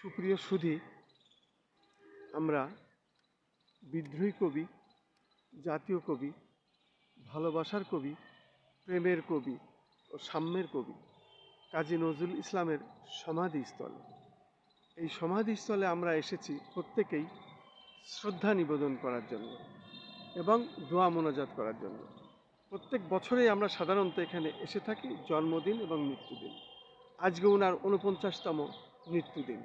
সুপ্রিয় সুধী, আমরা বিদ্রোহী কবি, জাতীয় কবি, ভালোবাসার কবি, প্রেমের কবি ও সাম্যের কবি কাজী নজরুল ইসলামের সমাধিস্থল। এই সমাধিস্থলে আমরা এসেছি প্রত্যেকেই শ্রদ্ধা নিবেদন করার জন্য এবং দোয়া মোনাজাত করার জন্য। প্রত্যেক বছরেই আমরা সাধারণত এখানে এসে থাকি জন্মদিন এবং মৃত্যুদিন। আজকে ওনার উনপঞ্চাশতম মৃত্যুদিন।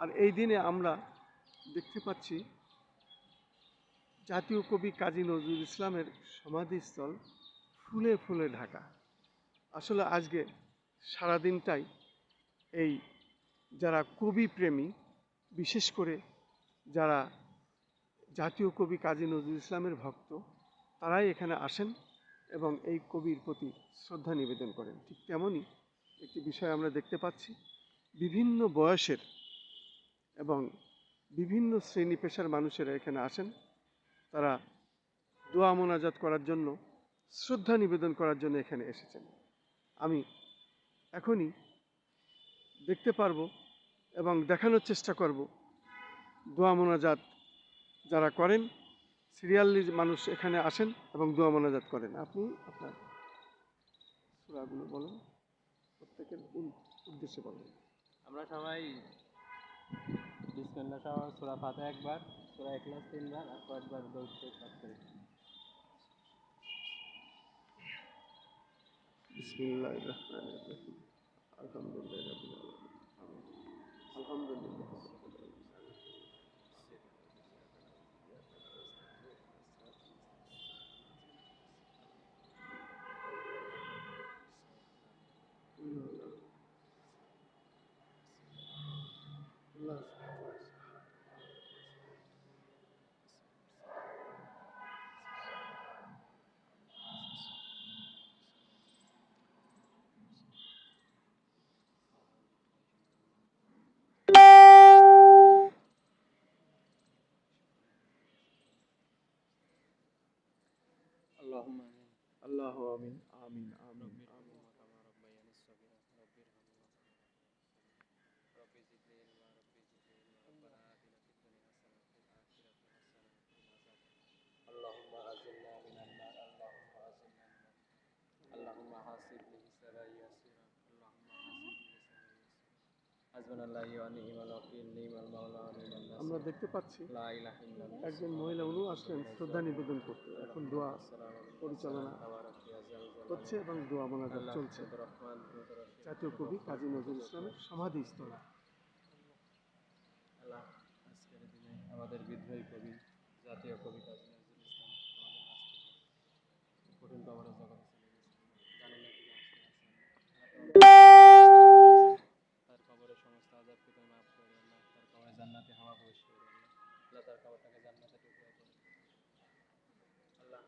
আর এই দিনে আমরা দেখতে পাচ্ছি জাতীয় কবি কাজী নজরুল ইসলামের সমাধিস্থল ফুলে ফুলে ঢাকা। আসলে আজকে সারাদিনটাই এই যারা কবি প্রেমী, বিশেষ করে যারা জাতীয় কবি কাজী নজরুল ইসলামের ভক্ত, তারাই এখানে আসেন এবং এই কবির প্রতি শ্রদ্ধা নিবেদন করেন। ঠিক তেমনই একটি বিষয় আমরা দেখতে পাচ্ছি, বিভিন্ন বয়সের এবং বিভিন্ন শ্রেণি পেশার মানুষেরা এখানে আসেন। তারা দোয়া মোনাজাত করার জন্য, শ্রদ্ধা নিবেদন করার জন্য এখানে এসেছেন। আমি এখনই দেখতে পারব এবং দেখানোর চেষ্টা করব। দোয়া মোনাজাত যারা করেন সিরিয়ালি মানুষ এখানে আসেন এবং দোয়া মোনাজাত করেন। আপনি আপনার সুরাগুলো বলেন, প্রত্যেকের উদ্দেশ্যে বলেন। আমরা সবাই বিসমিল্লাহ সহ সুরা ফাতে একবার, সুরা এখলাস তিনবার আর কয়েকবার দৌড় পাঠ করি। বিসমিল্লাহ আলহামদুলিল্লাহ। আলহামদুলিল্লাহ اللهم آمين. الله آمين. آمين. آمين. আমরা দেখতে পাচ্ছি একজন মহিলা উনি আসলেন শ্রদ্ধা নিবেদন করতে। এখন দোয়া পরিচালনা হচ্ছে এবং দোয়া মোনাজাত চলছে। জাতীয় কবি কাজী নজরুল ইসলামের সমাধি স্থল আজকের দিনে আমাদের বিদ্রোহী কবি জাতীয় কবি কাজী নজরুল ইসলাম আমাদের উপকূল কবরটাকে জান্নাতে টুকরা করে আল্লাহ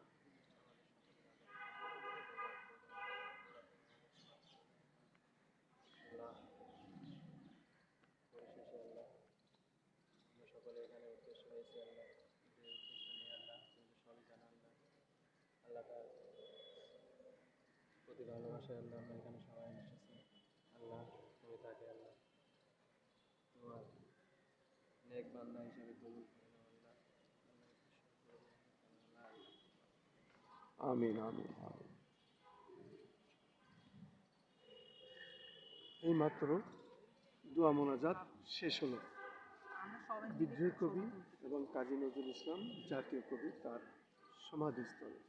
আল্লাহ পরিশেষে আল্লাহ আমরা সকলে এখানে উদ্দেশ্য হয়েছি, আল্লাহ যে উদ্দেশ্য নিয়ে আল্লাহ তুমি সবই আল্লাহ। আল্লাহ তার প্রতি ভালোবাসায় আল্লাহ আমরা এখানে সবাই এসেছি আল্লাহ তুমি তাকে আল্লাহ তোমার নেক বান্দা হিসেবে কবুল আমিন আমিন আমিন এই মাত্র দোয়া মোনাজাত শেষ হলো। বিদ্রোহী কবি এবং কাজী নজরুল ইসলাম, জাতীয় কবি তার সমাধিস্থলে।